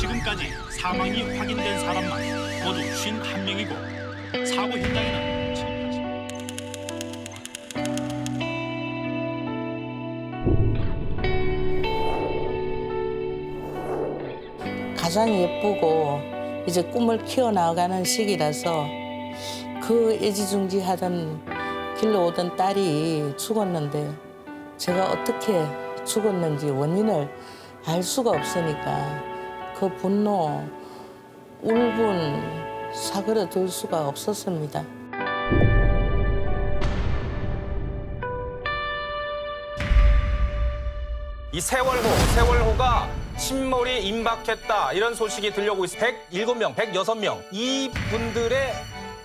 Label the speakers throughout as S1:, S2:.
S1: 지금까지 사망이 확인된 사람만 모두 51명이고 사고 현장에는
S2: 가장 예쁘고 이제 꿈을 키워나가는 시기라서 그 애지중지하던 길로 오던 딸이 죽었는데 제가 어떻게 죽었는지 원인을 알 수가 없으니까 그 분노, 울분 사그러들 수가 없었습니다.
S3: 이 세월호, 세월호가 침몰이 임박했다 이런 소식이 들려오고 있습니다. 107명, 106명 이분들의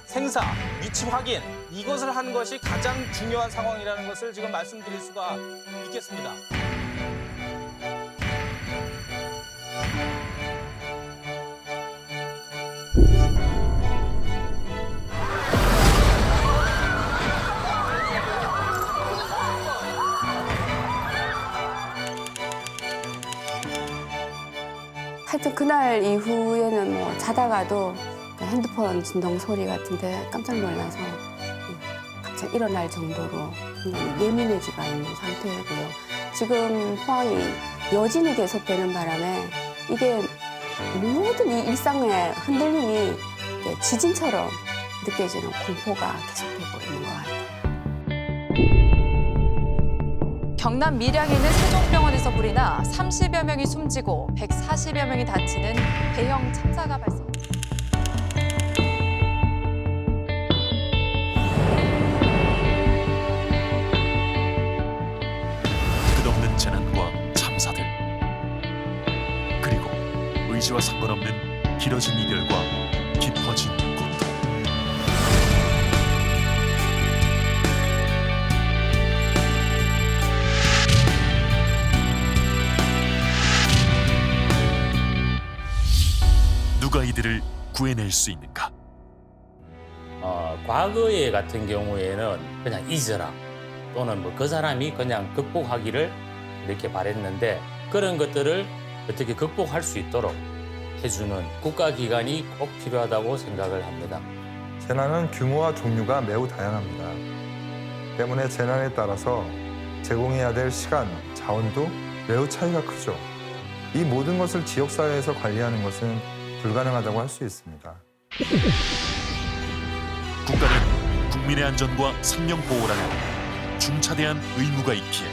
S3: 생사, 위치 확인 이것을 한 것이 가장 중요한 상황이라는 것을 지금 말씀드릴 수가 있겠습니다.
S4: 하여튼 그날 이후에는 뭐 자다가도 그 핸드폰 진동 소리 같은데 깜짝 놀라서 갑자기 일어날 정도로 예민해지가 있는 상태고요. 지금 포항이 여진이 계속되는 바람에 이게 모든 이 일상의 흔들림이 지진처럼 느껴지는 공포가 계속되고 있는 것 같아요.
S5: 경남 밀양에 있는 세종병원에서 불이 나 30여 명이 숨지고 140여 명이 다치는 대형 참사가 발생.
S6: 의지와 상관없는 길어진 이별과 깊어진 고통. 누가 이들을 구해낼 수 있는가?
S7: 어, 과거에 같은 경우에는 그냥 잊어라. 또는 뭐 그 사람이 그냥 극복하기를 이렇게 바랬는데 그런 것들을 어떻게 극복할 수 있도록 해주는 국가기관이 꼭 필요하다고 생각을 합니다.
S8: 재난은 규모와 종류가 매우 다양합니다. 때문에 재난에 따라서 제공해야 될 시간, 자원도 매우 차이가 크죠. 이 모든 것을 지역사회에서 관리하는 것은 불가능하다고 할 수 있습니다.
S6: 국가는 국민의 안전과 생명 보호라는 중차대한 의무가 있기에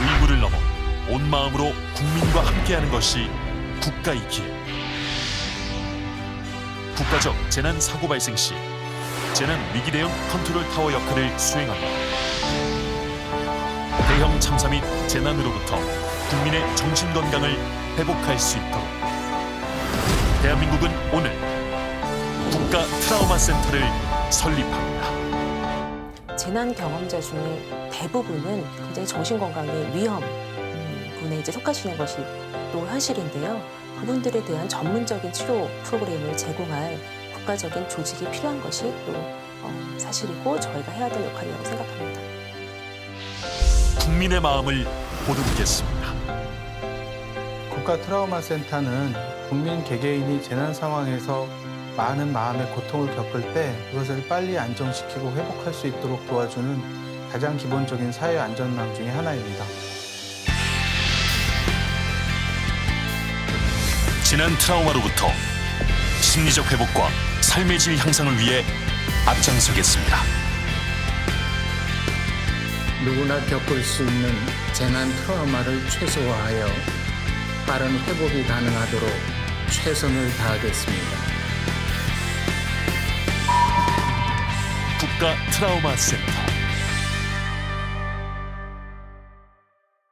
S6: 의무를 넘어 온 마음으로 국민과 함께하는 것이 국가이기에 국가적 재난 사고 발생 시 재난 위기 대응 컨트롤 타워 역할을 수행한다. 대형 참사 및 재난으로부터 국민의 정신 건강을 회복할 수 있도록 대한민국은 오늘 국가 트라우마 센터를 설립합니다.
S9: 재난 경험자 중에 대부분은 굉장히 정신 건강의 위험 음, 분에 이제 속하시는 것이 또 현실인데요. 그분들에 대한 전문적인 치료 프로그램을 제공할 국가적인 조직이 필요한 것이 또 어, 사실이고 저희가 해야 될 역할이라고 생각합니다.
S6: 국민의 마음을 보듬겠습니다.
S10: 국가 트라우마 센터는 국민 개개인이 재난 상황에서 많은 마음의 고통을 겪을 때 그것을 빨리 안정시키고 회복할 수 있도록 도와주는 가장 기본적인 사회 안전망 중의 하나입니다.
S6: 지난 트라우마로부터 심리적 회복과 삶의 질 향상을 위해 앞장서겠습니다.
S11: 누구나 겪을 수 있는 재난 트라우마를 최소화하여 빠른 회복이 가능하도록 최선을 다하겠습니다.
S6: 국가 트라우마 센터